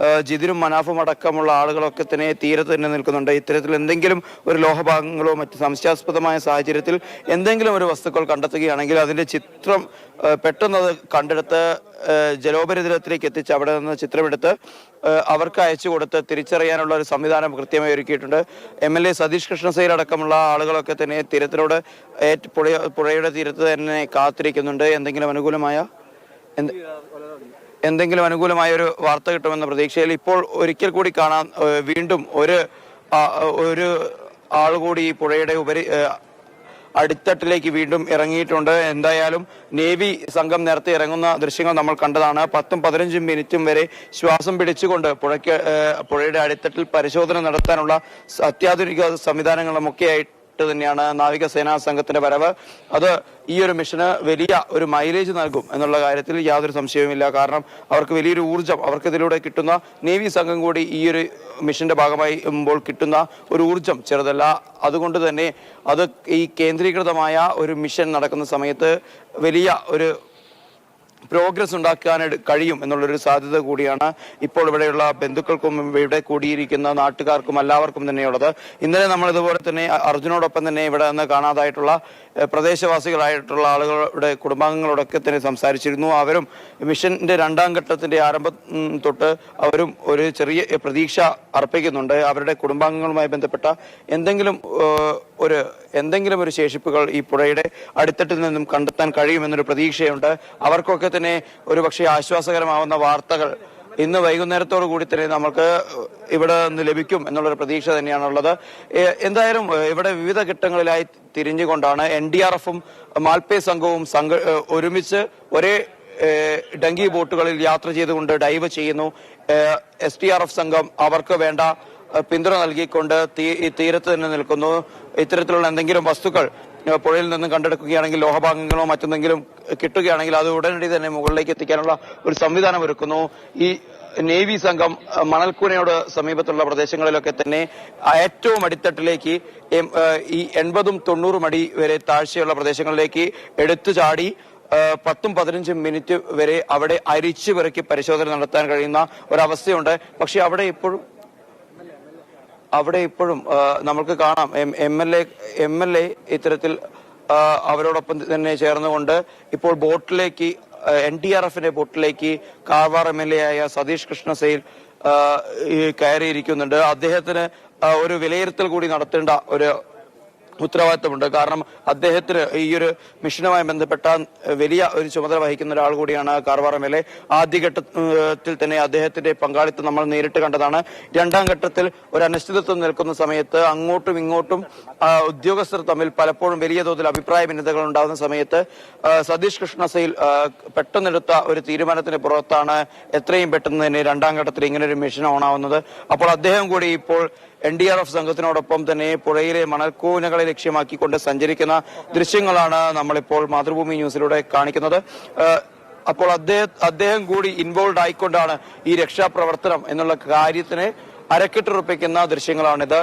ആ, ജിതിനും മനാഫും അടക്കമുള്ള ആളുകളൊക്കെ തന്നെ തീരത്ത് തന്നെ നിൽക്കുന്നുണ്ട്. ഇത്തരത്തിൽ എന്തെങ്കിലും ഒരു ലോഹഭാഗങ്ങളോ മറ്റ് സംശയാസ്പദമായ സാഹചര്യത്തിൽ എന്തെങ്കിലും ഒരു വസ്തുക്കൾ കണ്ടെത്തുകയാണെങ്കിൽ അതിന്റെ ചിത്രം പെട്ടെന്ന് അത് കണ്ടെടുത്ത് ജലോപരിതലത്തിലേക്ക് എത്തിച്ച് അവിടെ നിന്ന് ചിത്രമെടുത്ത് അവർക്ക് അയച്ചു കൊടുത്ത് തിരിച്ചറിയാനുള്ള ഒരു സംവിധാനം കൃത്യമായി ഒരുക്കിയിട്ടുണ്ട്. M L A Satheesh Krishna Sail അടക്കമുള്ള ആളുകളൊക്കെ തന്നെ തീരത്തിനോട് പുഴ പുഴയുടെ തീരത്ത് തന്നെ കാത്തിരിക്കുന്നുണ്ട്. എന്തെങ്കിലും അനുകൂലമായ എന്തെങ്കിലും അനുകൂലമായ ഒരു വാർത്ത കിട്ടുമെന്ന പ്രതീക്ഷയിൽ ഇപ്പോൾ ഒരിക്കൽ കൂടി കാണാൻ വീണ്ടും ഒരു ഒരു ആൾ കൂടി ഈ പുഴയുടെ ഉപരി അടിത്തട്ടിലേക്ക് വീണ്ടും ഇറങ്ങിയിട്ടുണ്ട്. എന്തായാലും നേവി സംഘം നേരത്തെ ഇറങ്ങുന്ന ദൃശ്യങ്ങൾ നമ്മൾ കണ്ടതാണ്. പത്തും പതിനഞ്ചും മിനിറ്റും വരെ ശ്വാസം പിടിച്ചുകൊണ്ട് പുഴയ്ക്ക് പുഴയുടെ അടിത്തട്ടിൽ പരിശോധന നടത്താനുള്ള അത്യാധുനിക സംവിധാനങ്ങളുമൊക്കെ ആയിട്ട് തന്നെയാണ് നാവികസേനാ സംഘത്തിന്റെ വരവ്. അത് ഈ ഒരു മിഷന് വലിയ ഒരു മൈലേജ് നൽകും എന്നുള്ള കാര്യത്തിൽ യാതൊരു സംശയവുമില്ല. കാരണം അവർക്ക് വലിയൊരു ഊർജം അവർക്ക് ഇതിലൂടെ കിട്ടുന്ന നേവി സംഘം കൂടി ഈ ഒരു മിഷന്റെ ഭാഗമായി ഇപ്പോൾ കിട്ടുന്ന ഒരു ഊർജം ചെറുതല്ല. അതുകൊണ്ട് തന്നെ അത് ഈ കേന്ദ്രീകൃതമായ ഒരു മിഷൻ നടക്കുന്ന സമയത്ത് വലിയ ഒരു പ്രോഗ്രസ് ഉണ്ടാക്കാൻ കഴിയും എന്നുള്ളൊരു സാധ്യത കൂടിയാണ് ഇപ്പോൾ ഇവിടെയുള്ള ബന്ധുക്കൾക്കും ഇവിടെ കൂടിയിരിക്കുന്ന നാട്ടുകാർക്കും എല്ലാവർക്കും തന്നെയുള്ളത്. ഇന്നലെ നമ്മൾ ഇതുപോലെ തന്നെ അർജുനോടൊപ്പം തന്നെ ഇവിടെ നിന്ന് കാണാതായിട്ടുള്ള പ്രദേശവാസികളായിട്ടുള്ള ആളുകളുടെ കുടുംബാംഗങ്ങളോടൊക്കെ തന്നെ സംസാരിച്ചിരുന്നു. അവരും മിഷന്റെ രണ്ടാം ഘട്ടത്തിന്റെ ആരംഭം തൊട്ട് അവരും ഒരു ചെറിയ പ്രതീക്ഷ അർപ്പിക്കുന്നുണ്ട്. അവരുടെ കുടുംബാംഗങ്ങളുമായി ബന്ധപ്പെട്ട എന്തെങ്കിലും ഒരു എന്തെങ്കിലും ഒരു ശേഷിപ്പുകൾ ഈ പുഴയുടെ അടിത്തട്ടിൽ നിന്നും കണ്ടെത്താൻ കഴിയുമെന്നൊരു പ്രതീക്ഷയുണ്ട്. അവർക്കൊക്കെ തന്നെ ഒരു പക്ഷേ ആശ്വാസകരമാവുന്ന വാർത്തകൾ ഇന്ന് വൈകുന്നേരത്തോടു കൂടി തന്നെ നമുക്ക് ഇവിടെ നിന്ന് ലഭിക്കും എന്നുള്ളൊരു പ്രതീക്ഷ തന്നെയാണുള്ളത് എന്തായാലും ഇവിടെ വിവിധ ഘട്ടങ്ങളിലായി തിരിഞ്ഞുകൊണ്ടാണ് എൻ ഡി ആർ എഫും മാൽപേ സംഘവും സംഘ ഒരുമിച്ച് ഒരേ ഡങ്കി ബോട്ടുകളിൽ യാത്ര ചെയ്തുകൊണ്ട് ഡൈവ് ചെയ്യുന്നു. എസ് ഡി ആർ എഫ് സംഘം അവർക്ക് വേണ്ട പിന്തുണ നൽകിക്കൊണ്ട് തീരത്ത് തന്നെ നിൽക്കുന്നു. ഇത്തരത്തിലുള്ള എന്തെങ്കിലും വസ്തുക്കൾ പുഴയിൽ നിന്നും കണ്ടെടുക്കുകയാണെങ്കിൽ ലോഹഭാഗങ്ങളോ മറ്റെന്തെങ്കിലും കിട്ടുകയാണെങ്കിൽ അത് ഉടനടി തന്നെ മുകളിലേക്ക് എത്തിക്കാനുള്ള ഒരു സംവിധാനം ഒരുക്കുന്നു. ഈ നേവി സംഘം മണൽക്കൂനയോട് സമീപത്തുള്ള പ്രദേശങ്ങളിലൊക്കെ തന്നെ ഏറ്റവും അടിത്തട്ടിലേക്ക് ഈ എൺപതും തൊണ്ണൂറും അടി വരെ താഴ്ചയുള്ള പ്രദേശങ്ങളിലേക്ക് എടുത്തു ചാടി പത്തും പതിനഞ്ചും മിനിറ്റ് വരെ അവിടെ അരിച്ചു പെറുക്കി പരിശോധന നടത്താൻ കഴിയുന്ന ഒരവസ്ഥയുണ്ട്. പക്ഷെ അവിടെ ഇപ്പോഴും അവിടെ ഇപ്പോഴും നമുക്ക് കാണാം. M L A M L A ഇത്തരത്തിൽ അവരോടൊപ്പം തന്നെ ചേർന്നുകൊണ്ട് ഇപ്പോൾ ബോട്ടിലേക്ക് എൻ ഡി ആർ എഫിന്റെ ബോട്ടിലേക്ക് കാർവാർ എം എൽ എ ആയ സതീഷ് കൃഷ്ണസെയിൽ കയറിയിരിക്കുന്നുണ്ട്. അദ്ദേഹത്തിന് ഒരു വിലയിരുത്തൽ കൂടി നടത്തേണ്ട ഒരു ഉത്തരവാദിത്തമുണ്ട്. കാരണം അദ്ദേഹത്തിന് ഈ ഒരു മിഷനുമായി ബന്ധപ്പെട്ട വലിയ ഒരു ചുമതല വഹിക്കുന്ന ഒരാൾ കൂടിയാണ് കാർവാർ എം എൽ എ ആദ്യഘട്ടത്തിൽ തന്നെ അദ്ദേഹത്തിന്റെ പങ്കാളിത്തം നമ്മൾ നേരിട്ട് കണ്ടതാണ്. രണ്ടാം ഘട്ടത്തിൽ ഒരു അനിശ്ചിതത്വം നിൽക്കുന്ന സമയത്ത് അങ്ങോട്ടും ഇങ്ങോട്ടും ഉദ്യോഗസ്ഥർ തമ്മിൽ പലപ്പോഴും വലിയ തോതിൽ അഭിപ്രായ ഭിന്നതകൾ ഉണ്ടാകുന്ന സമയത്ത് സതീഷ് കൃഷ്ണസയിൽ പെട്ടെന്നെടുത്ത ഒരു തീരുമാനത്തിന് പുറത്താണ് എത്രയും പെട്ടെന്ന് തന്നെ രണ്ടാം ഘട്ടത്തിൽ ഇങ്ങനെ ഒരു മിഷൻ ഓണാവുന്നത് അപ്പോൾ അദ്ദേഹം കൂടി ഇപ്പോൾ എൻ ഡി ആർ എഫ് സംഘത്തിനോടൊപ്പം തന്നെ പുഴയിലെ മണൽക്കൂനകളെ ലക്ഷ്യമാക്കിക്കൊണ്ട് സഞ്ചരിക്കുന്ന ദൃശ്യങ്ങളാണ് നമ്മളിപ്പോൾ മാതൃഭൂമി ന്യൂസിലൂടെ കാണിക്കുന്നത്. അപ്പോൾ അദ്ദേഹം അദ്ദേഹം കൂടി ഇൻവോൾവ് ആയിക്കൊണ്ടാണ് ഈ രക്ഷാപ്രവർത്തനം എന്നുള്ള കാര്യത്തിന് അരക്കെട്ടുറപ്പിക്കുന്ന ദൃശ്യങ്ങളാണിത്.